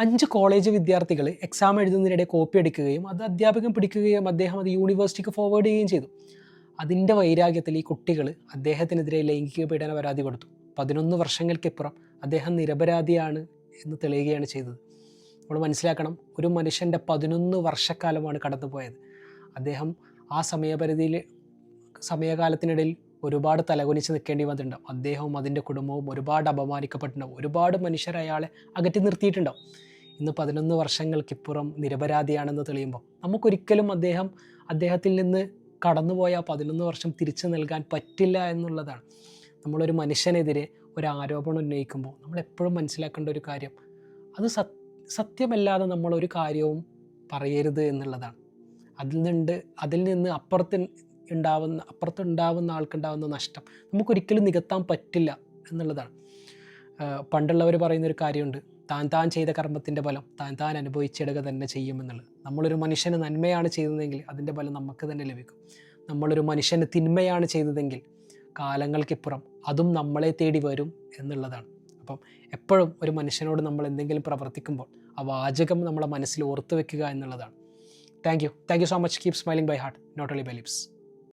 അഞ്ച് കോളേജ് വിദ്യാർത്ഥികൾ exam എഴുതുന്നതിനിടെ copy അടിക്കുകയും അത് അധ്യാപകൻ പിടിക്കുകയും അദ്ദേഹം അത് യൂണിവേഴ്സിറ്റിക്ക് ഫോർവേഡ് ചെയ്യുകയും ചെയ്തു. അതിന്റെ വൈരാഗ്യത്തിൽ ഈ കുട്ടികൾ അദ്ദേഹത്തിനെതിരെ ലൈംഗിക പീഡന പരാതി കൊടുത്തു. പതിനൊന്ന് വർഷങ്ങൾക്കിപ്പുറം അദ്ദേഹം നിരപരാധിയാണ് എന്ന് തെളിയുകയാണ് ചെയ്തത്. നമ്മൾ മനസ്സിലാക്കണം ഒരു മനുഷ്യന്റെ പതിനൊന്ന് വർഷക്കാലമാണ് കടന്നുപോയത്. അദ്ദേഹം ആ സമയപരിധിയിൽ സമയകാലത്തിനിടയിൽ ഒരുപാട് തലകുനിച്ച് നിൽക്കേണ്ടി വന്നിട്ടുണ്ടാവും. അദ്ദേഹവും അതിന്റെ കുടുംബവും ഒരുപാട് അപമാനിക്കപ്പെട്ടിട്ടുണ്ടാവും. ഒരുപാട് മനുഷ്യർ അയാളെ അകറ്റി നിർത്തിയിട്ടുണ്ടാവും. ഇന്ന് പതിനൊന്ന് വർഷങ്ങൾക്കിപ്പുറം നിരപരാധിയാണെന്ന് തെളിയുമ്പോൾ നമുക്കൊരിക്കലും അദ്ദേഹം അദ്ദേഹത്തിൽ നിന്ന് കടന്നുപോയ പതിനൊന്ന് വർഷം തിരിച്ചു നൽകാൻ പറ്റില്ല എന്നുള്ളതാണ്. നമ്മളൊരു മനുഷ്യനെതിരെ ഒരു ആരോപണം ഉന്നയിക്കുമ്പോൾ നമ്മൾ എപ്പോഴും മനസ്സിലാക്കേണ്ട ഒരു കാര്യം അത് സത് സത്യമല്ലാതെ നമ്മളൊരു കാര്യവും പറയരുത് എന്നുള്ളതാണ്. അതിൽ നിന്നുണ്ട് അതിൽ നിന്ന് അപ്പുറത്ത് ഉണ്ടാവുന്ന അപ്പുറത്തുണ്ടാവുന്ന ആൾക്കുണ്ടാവുന്ന നഷ്ടം നമുക്കൊരിക്കലും നികത്താൻ പറ്റില്ല എന്നുള്ളതാണ്. പണ്ടുള്ളവർ പറയുന്നൊരു കാര്യമുണ്ട് താൻ താൻ ചെയ്ത കർമ്മത്തിന്റെ ഫലം താൻ താൻ അനുഭവിച്ചിടുക തന്നെ ചെയ്യുമെന്നുള്ളത്. നമ്മളൊരു മനുഷ്യന് നന്മയാണ് ചെയ്തതെങ്കിൽ അതിന്റെ ഫലം നമുക്ക് തന്നെ ലഭിക്കും. നമ്മളൊരു മനുഷ്യന് തിന്മയാണ് ചെയ്തതെങ്കിൽ കാലങ്ങൾക്കിപ്പുറം അതും നമ്മളെ തേടി വരും എന്നുള്ളതാണ്. അപ്പം എപ്പോഴും ഒരു മനുഷ്യനോട് നമ്മൾ എന്തെങ്കിലും പ്രവർത്തിക്കുമ്പോൾ ആ വാചകം നമ്മളെ മനസ്സിൽ ഓർത്തു വെക്കുക എന്നുള്ളതാണ്. Thank you. Thank you so much. Keep smiling by heart. Not only by lips.